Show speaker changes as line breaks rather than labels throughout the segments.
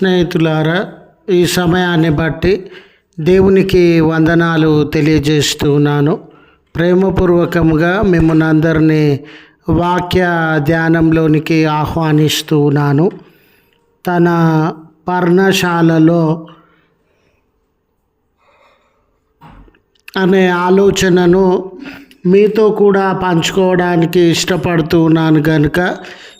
స్నేహితులారా ఈ సమయాన్ని బట్టి దేవునికి వందనాలు తెలియజేస్తున్నాను. ప్రేమపూర్వకంగా మిమ్మల్ని అందరినీ వాక్య ధ్యానంలోనికి ఆహ్వానిస్తున్నాను. తన పర్ణశాలలో అనే ఆలోచనను మీతో కూడా పంచుకోవడానికి ఇష్టపడుతున్నాను కనుక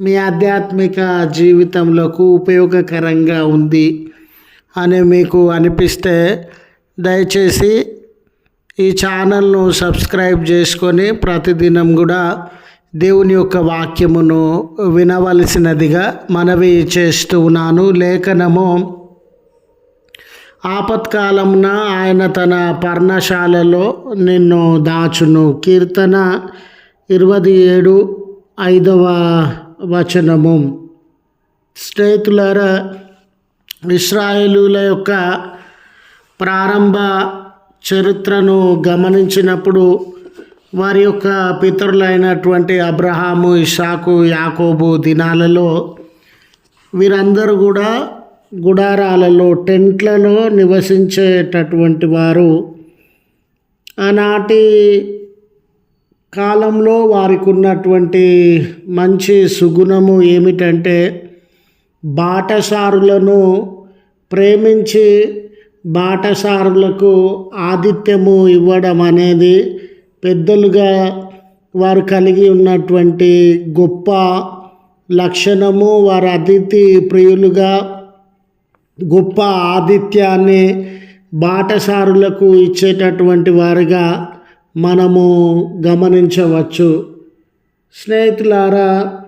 మీ ఆధ్యాత్మిక జీవితంలోకి ఉపయోగకరంగా ఉంది అని మీకు అనిపిస్తే దయచేసి ఈ ఛానల్ను సబ్స్క్రైబ్ చేసుకొని ప్రతిదినం కూడా దేవుని యొక్క వాక్యమును వినవలసినదిగా మనవి చేస్తూ ఉన్నాను. లేఖనము ఆపత్కాలమున ఆయన తన పర్ణశాలలో నిన్ను దాచును. కీర్తన ఇరవై ఏడు ఐదవ వచనము. స్నేహితులారా ఇస్రాయేలుల యొక్క ప్రారంభ చరిత్రను గమనించినప్పుడు వారి యొక్క పితరులైనటువంటి అబ్రహాము ఇషాకు యాకోబు దినాలలో వీరందరూ కూడా గుడారాలలో టెంట్లలో నివసించేటటువంటి వారు. ఆనాటి కాలంలో వారికి ఉన్నటువంటి మంచి సుగుణము ఏమిటంటే బాటసారులను ప్రేమించి బాటసారులకు ఆతిథ్యము ఇవ్వడం అనేది పెద్దలుగా వారు కలిగి ఉన్నటువంటి గొప్ప లక్షణము. వారు అతిథి ప్రియులుగా గొప్ప ఆతిథ్యాన్ని బాటసారులకు ఇచ్చేటటువంటి వారిగా మనము గమనించవచ్చు. స్నేహితులారా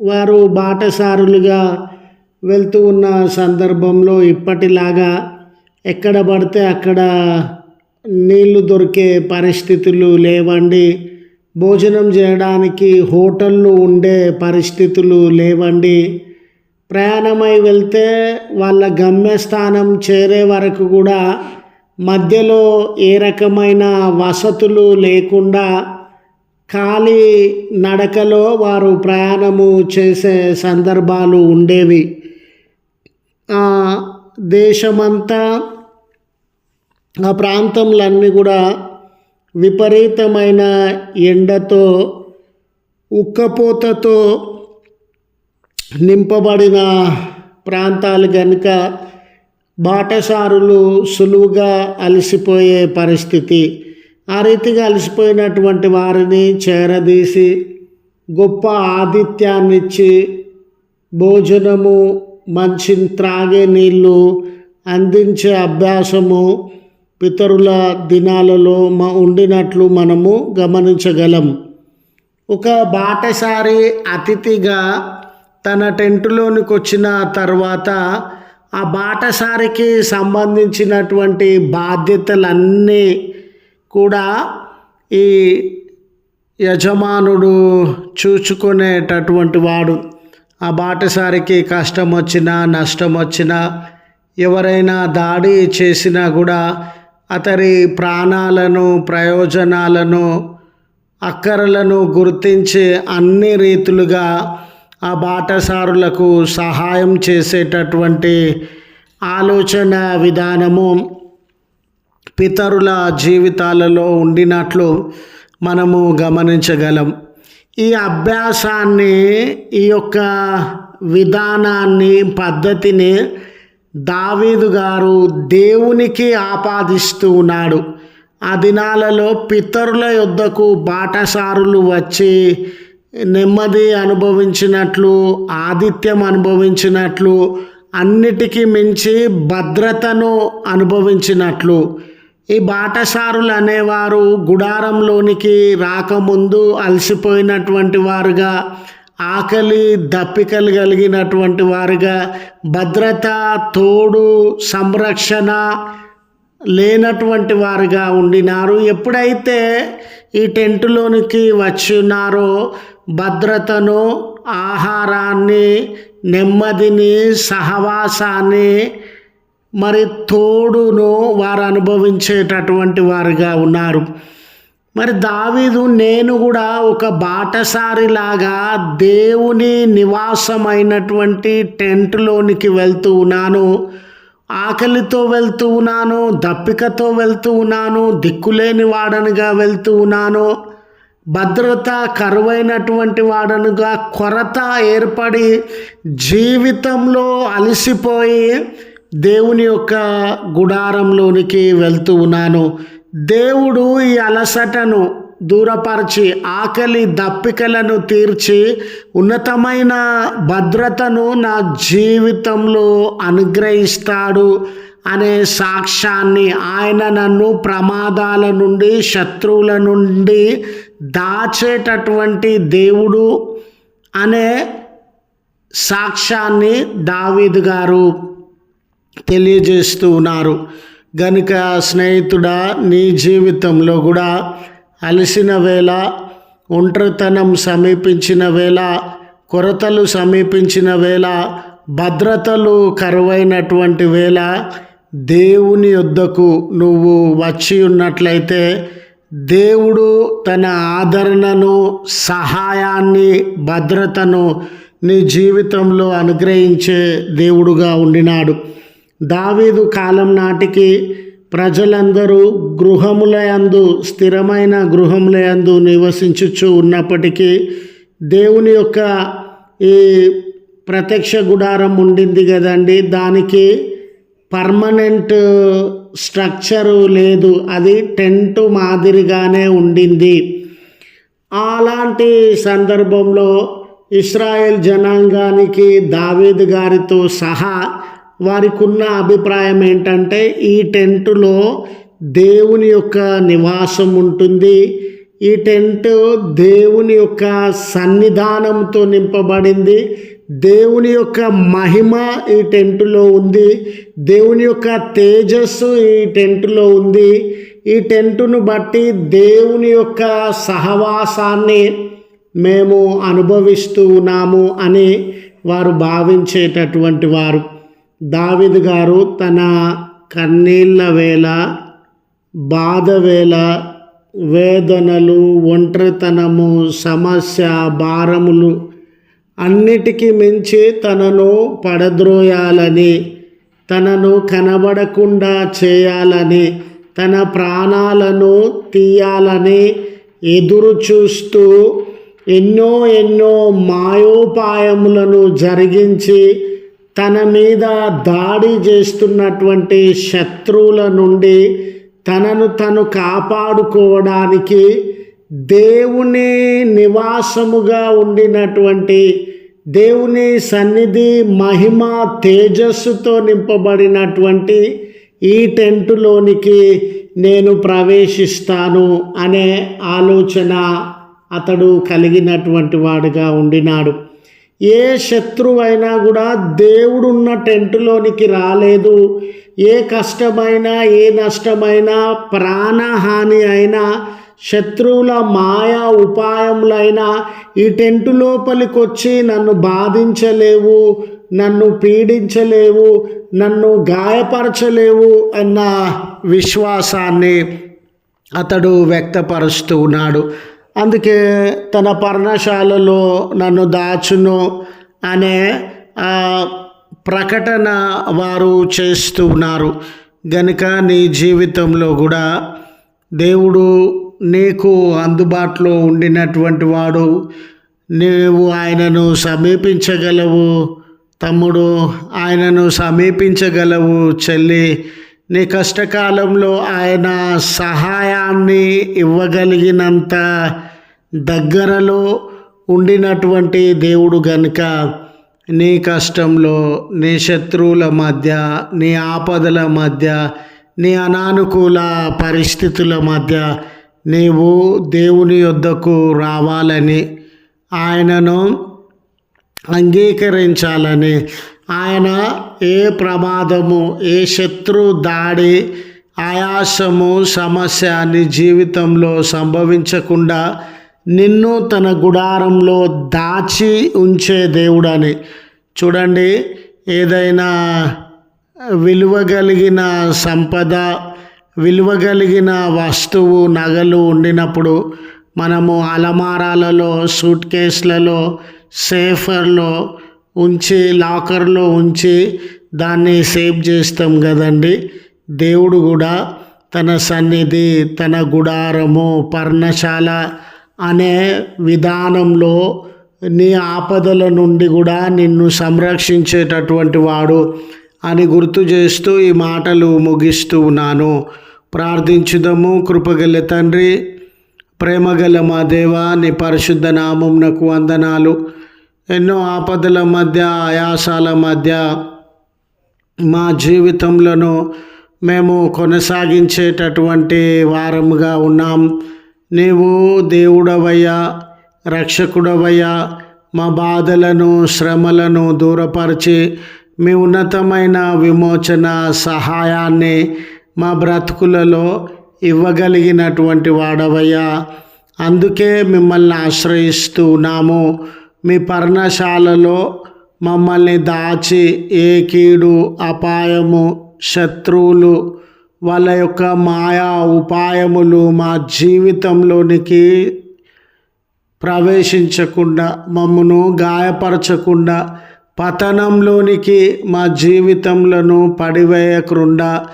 వారు బాటసారులుగా వెళ్తూ ఉన్న సందర్భంలో ఇప్పటిలాగా ఎక్కడ పడితే అక్కడ నీళ్ళు దొరికే పరిస్థితులు లేవండి. భోజనం చేయడానికి హోటళ్ళు ఉండే పరిస్థితులు లేవండి. ప్రయాణమై వెళ్తే వాళ్ళ గమ్యస్థానం చేరే వరకు కూడా మధ్యలో ఏ రకమైన వసతులు లేకుండా ఖాళీ నడకలో వారు ప్రయాణము చేసే సందర్భాలు ఉండేవి. ఆ దేశమంతా ఆ ప్రాంతంలన్నీ కూడా విపరీతమైన ఎండతో ఉక్కపోతతో నింపబడిన ప్రాంతాలు కనుక బాటసారులు సులువుగా అలసిపోయే పరిస్థితి. ఆ రీతిగా అలసిపోయినటువంటి వారిని చేరదీసి గొప్ప ఆతిథ్యాన్నిచ్చి భోజనము మంచి త్రాగే నీళ్ళు అందించే అభ్యాసము పితరుల దినాలలో మా ఉండినట్లు మనము గమనించగలం. ఒక బాటసారి అతిథిగా తన టెంటులోనికి వచ్చిన తర్వాత ఆ బాటసారికి సంబంధించినటువంటి బాధ్యతలన్నీ కూడా ఈ యజమానుడు చూచుకునేటటువంటి వాడు. ఆ బాటసారికి కష్టం వచ్చినా నష్టం వచ్చినా ఎవరైనా దాడి చేసినా కూడా అతని ప్రాణాలను ప్రయోజనాలను అక్కరలను గుర్తించి అన్ని రీతులుగా ఆ బాటసారులకు సహాయం చేసేటటువంటి ఆలోచన విధానము పితరుల జీవితాలలో ఉండినట్లు మనము గమనించగలం. ఈ అభ్యాసాన్ని ఈ యొక్క విధానాన్ని పద్ధతిని దావీదు గారు దేవునికి ఆపాదిస్తూ ఉన్నాడు. ఆ దినాలలో పితరుల యొద్దకు బాటసారులు వచ్చి నెమ్మది అనుభవించినట్లు ఆతిథ్యం అనుభవించినట్లు అన్నిటికీ మించి భద్రతను అనుభవించినట్లు. ఈ బాటసారులు అనేవారు గుడారంలోనికి రాకముందు అలసిపోయినటువంటి వారుగా ఆకలి దప్పికలు కలిగినటువంటి వారుగా భద్రత తోడు సంరక్షణ లేనటువంటి వారుగా ఉండినారు. ఎప్పుడైతే ఈ టెంటులోనికి వచ్చినారో భద్రతను ఆహారాన్ని నెమ్మదిని సహవాసాన్ని మరి తోడును వారు అనుభవించేటటువంటి వారుగా ఉన్నారు. మరి దావీదు నేను కూడా ఒక బాటసారిలాగా దేవుని నివాసమైనటువంటి టెంట్లోనికి వెళ్తూ ఉన్నాను. ఆకలితో వెళ్తూ ఉన్నాను దప్పికతో వెళ్తూ ఉన్నాను దిక్కులేని వాడనిగా వెళ్తూ ఉన్నాను. భద్రత కరువైనటువంటి వాడనుగా కొరత ఏర్పడి జీవితంలో అలసిపోయి దేవుని యొక్క గుడారంలోనికి వెళ్తూ ఉన్నాను. దేవుడు ఈ అలసటను దూరపరిచి ఆకలి దప్పికలను తీర్చి ఉన్నతమైన భద్రతను నా జీవితంలో అనుగ్రహిస్తాడు అనే సాక్ష్యాన్ని ఆయన నన్ను ప్రమాదాల నుండి శత్రువుల నుండి దాచేటటువంటి దేవుడు అనే సాక్ష్యాన్ని దావీద్ గారు తెలియజేస్తూ ఉన్నారు. గనుక స్నేహితుడా నీ జీవితంలో కూడా అలసిన వేళ ఒంటరితనం సమీపించిన వేళ కొరతలు సమీపించిన వేళ భద్రతలు కరువైనటువంటి వేళ దేవుని యొద్దకు నువ్వు వచ్చి ఉన్నట్లయితే దేవుడు తన ఆదరణను సహాయాన్ని భద్రతను నీ జీవితంలో అనుగ్రహించే దేవుడుగా ఉండినాడు. దావీదు కాలం నాటికి ప్రజలందరూ గృహములయందు స్థిరమైన గృహములయందు నివసించుచు ఉన్నప్పటికీ దేవుని యొక్క ఈ ప్రత్యక్ష గుడారం ఉండింది కదండి. దానికి పర్మనెంట్ స్ట్రక్చరు లేదు. అది టెంట్ మాదిరిగానే ఉండింది. అలాంటి సందర్భంలో ఇస్రాయేల్ జనాంగానికి దావేద్ గారితో సహా వారికి ఉన్న అభిప్రాయం ఏంటంటే ఈ టెంటులో దేవుని యొక్క నివాసం ఉంటుంది. ఈ టెంట్ దేవుని యొక్క సన్నిధానంతో నింపబడింది. దేవుని యొక్క మహిమ ఈ టెంటులో ఉంది. దేవుని యొక్క తేజస్సు ఈ టెంటులో ఉంది. ఈ టెంటును బట్టి దేవుని యొక్క సహవాసాన్ని మేము అనుభవిస్తూ ఉన్నాము అని వారు భావించేటటువంటి వారు. దావిద్ గారు తన కన్నీళ్ళ వేళ బాధ వేళ వేదనలు ఒంటరితనము సమస్య భారములు అన్నిటికీ మించి తనను పడద్రోయాలని తనను కనబడకుండా చేయాలని తన ప్రాణాలను తీయాలని ఎదురు చూస్తూ ఎన్నో ఎన్నో మాయోపాయములను జరిగించి తన మీద దాడి చేస్తున్నటువంటి శత్రువుల నుండి తనను తను కాపాడుకోవడానికి దేవుని నివాసముగా ఉండినటువంటి దేవుని సన్నిధి మహిమ తేజస్సుతో నింపబడినటువంటి ఈ టెంటులోనికి నేను ప్రవేశిస్తాను అనే ఆలోచన అతడు కలిగినటువంటి వాడుగా ఉండినాడు. ఏ శత్రువైనా కూడా దేవుడున్న టెంటులోనికి రాలేదు. ఏ కష్టమైనా ఏ నష్టమైనా ప్రాణహాని అయినా శత్రువుల మాయా ఉపాయములైన ఈ టెంటు లోపలికి వచ్చి నన్ను బాధించలేవు నన్ను పీడించలేవు నన్ను గాయపరచలేవు అన్న విశ్వాసాన్ని అతడు వ్యక్తపరుస్తూ ఉన్నాడు. అందుకే తన పర్ణశాలలో నన్ను దాచును అనే ప్రకటన వారు చేస్తూ ఉన్నారు. గనుక నీ జీవితంలో కూడా దేవుడు నీకు అందుబాటులో ఉండినటువంటి వాడు నీవు ఆయనను సమీపించగలవు. తమ్ముడు ఆయనను సమీపించగలవు చెల్లి. నీ కష్టకాలంలో ఆయన సహాయాన్ని ఇవ్వగలిగినంత దగ్గరలో ఉండినటువంటి దేవుడు గనుక నీ కష్టంలో నీ శత్రువుల మధ్య నీ ఆపదల మధ్య నీ అనానుకూల పరిస్థితుల మధ్య నీవు దేవుని యొద్దకు రావాలని ఆయనను అంగీకరించాలని. ఆయన ఏ ప్రమాదము ఏ శత్రు దాడి ఆయాసము సమస్య నీ జీవితంలో సంభవించకుండా నిన్ను తన గుడారంలో దాచి ఉంచే దేవుడని. చూడండి ఏదైనా విలువ కలిగిన సంపద విలువగలిగిన వస్తువు నగలు ఉండినప్పుడు మనము అలమారాలలో సూట్ కేసులలో సేఫర్లో ఉంచి లాకర్లో ఉంచి దాన్ని సేవ్ చేస్తాం కదండి. దేవుడు కూడా తన సన్నిధి తన గుడారము పర్ణశాల అనే విధానంలో నీ ఆపదల నుండి కూడా నిన్ను సంరక్షించేటటువంటి వాడు అని గుర్తు చేస్తూ ఈ మాటలు ముగిస్తూ ఉన్నాను. ప్రార్థించుదము కృపగల తండ్రి. ప్రేమగల మా దేవా నీ పరిశుద్ధ నామంనకు వందనాలు. ఎన్నో ఆపదల మధ్య ఆయాసాల మధ్య మా జీవితంలో మేము కొనసాగించేటటువంటి వారముగా ఉన్నాం. నీవు దేవుడవయ్యా రక్షకుడవయ్యా మా బాధలను శ్రమలను దూరపరిచి మీ ఉన్నతమైన విమోచన సహాయాన్ని మా బ్రతుకులలో ఇవ్వగలిగినటువంటి వాడవయ్యా. అందుకే మిమ్మల్ని ఆశ్రయిస్తూ ఉన్నాము. మీ పర్ణశాలలో మమ్మల్ని దాచి ఏ కీడు అపాయము శత్రువులు వాళ్ళ యొక్క మాయా ఉపాయములు మా జీవితంలోనికి ప్రవేశించకుండా మమ్మను గాయపరచకుండా పతనంలోనికి మా జీవితంలో పడివేయకుండా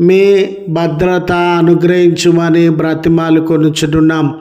మీ భద్రత అనుగ్రహించుమని బ్రతిమాలు కొనుచున్నాం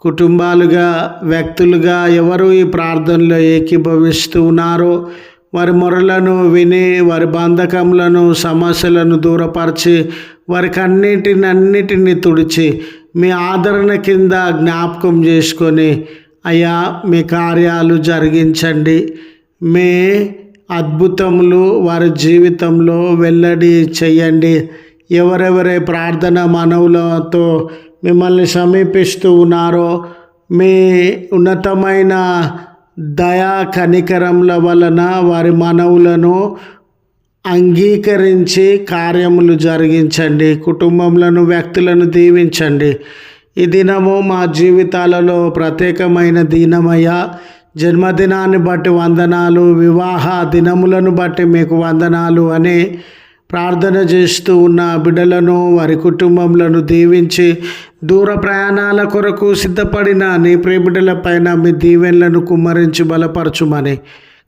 కుటుంబాలుగా వ్యక్తులుగా ఎవరు ఈ ప్రార్థనలో ఏకీభవిస్తూ ఉన్నారో వారి మొరలను విని వారి బంధకములను సమస్యలను దూరపరిచి వారికి అన్నిటిని అన్నిటిని తుడిచి మీ ఆదరణ కింద జ్ఞాపకం చేసుకొని అయ్యా మీ కార్యాలు జరిగించండి. మీ అద్భుతములు వారి జీవితంలో వెల్లడి చేయండి. ఎవరెవరే ప్రార్థన మనవులతో మిమ్మల్ని సమీపిస్తూ ఉన్నారో మీ ఉన్నతమైన దయా కనికరముల వలన వారి మనవులను అంగీకరించి కార్యములు జరిగించండి కుటుంబములను వ్యక్తులను దీవించండి. ఈ దినము మా జీవితాలలో ప్రత్యేకమైన దినమయ్య. జన్మదినాన్ని బట్టి వందనాలు వివాహ దినములను బట్టి మీకు వందనాలు అని ప్రార్థన చేస్తూ ఉన్న బిడ్డలను వారి కుటుంబములను దీవించి దూర ప్రయాణాల కొరకు సిద్ధపడిన నీ ప్రియబిడ్డల పైన మీ దీవెనలను కుమ్మరించి బలపరచుమని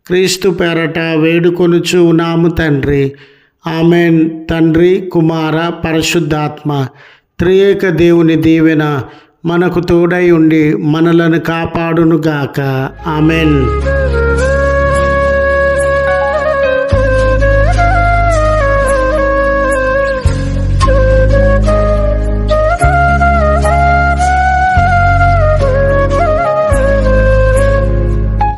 క్రీస్తు పేరట వేడుకొనుచు నాము తండ్రి. ఆమెన్. తండ్రి కుమార పరిశుద్ధాత్మ త్రియేక దేవుని దీవెన మనకు తోడై ఉండి మనలను కాపాడునుగాక. ఆమెన్.